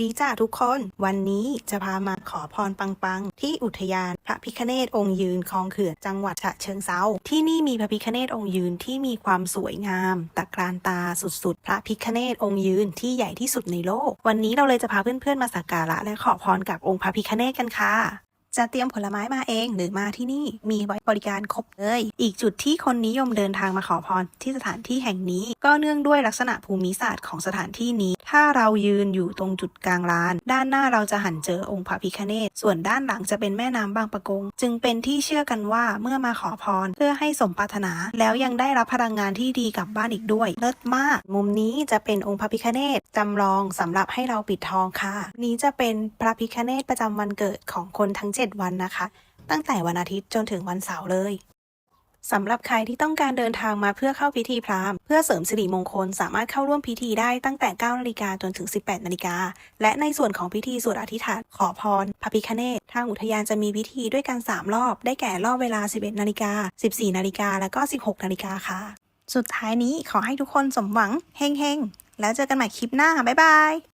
ดีจ้าทุกคน วันนี้จะพามาขอพรปังๆ ที่อุทยานพระพิคเนตองค์ยืนคลองเขื่อนจังหวัดฉะเชิงเซาที่นี่มีพระพิคเนตองค์ยืนที่มีความสวยงามตะกรานตาสุดๆ พระพิคเนตองค์ยืนที่ใหญ่ที่สุดในโลก วันนี้เราเลยจะพาเพื่อนๆมาสักการะและขอพรกับองค์พระพิคเนตกันค่ะ จะเตรียมผลไม้มาเองหรือมาที่นี่มีบริการครบเลย อีกจุดที่คนนิยมเดินทางมาขอพรที่สถานที่แห่งนี้ ก็เนื่องด้วยลักษณะภูมิศาสตร์ของสถานที่นี้ ถ้าเรายืนอยู่ตรงจุดกลางลาน ด้านหน้าเราจะหันเจอองค์พระพิฆเนศส่วนด้านหลังจะเป็นแม่น้ำบางปะกง จึงเป็นที่เชื่อกันว่าเมื่อมาขอพรเพื่อให้สมปรารถนา แล้วยังได้รับพลังงานที่ดีกลับบ้านอีกด้วย เลิศมาก มุมนี้จะเป็นองค์พระพิฆเนศจำลองสำหรับให้เราปิดทองค่ะ นี้จะเป็นพระพิฆเนศประจำวันเกิดของคนทั้ง7 วันนะคะ ตั้งแต่วันอาทิตย์จนถึงวันเสาร์เลยสำหรับใครที่ต้องการเดินทางมาเพื่อเข้าพิธีพราหมณ์เพื่อเสริมสิริมงคลสามารถเข้าร่วมพิธีได้ตั้งแต่ 9 นาฬิกาจนถึง 18 นาฬิกา และในส่วนของพิธีสวดอธิษฐานขอพรพระพิคเนศทางอุทยานจะมีพิธีด้วยกัน 3 รอบ ได้แก่รอบเวลา 11 นาฬิกา 14 นาฬิกา และก็ 16 นาฬิกาค่ะ สุดท้ายนี้ขอให้ทุกคนสมหวังเฮงๆ แล้วเจอกันใหม่คลิปหน้า บ๊ายบาย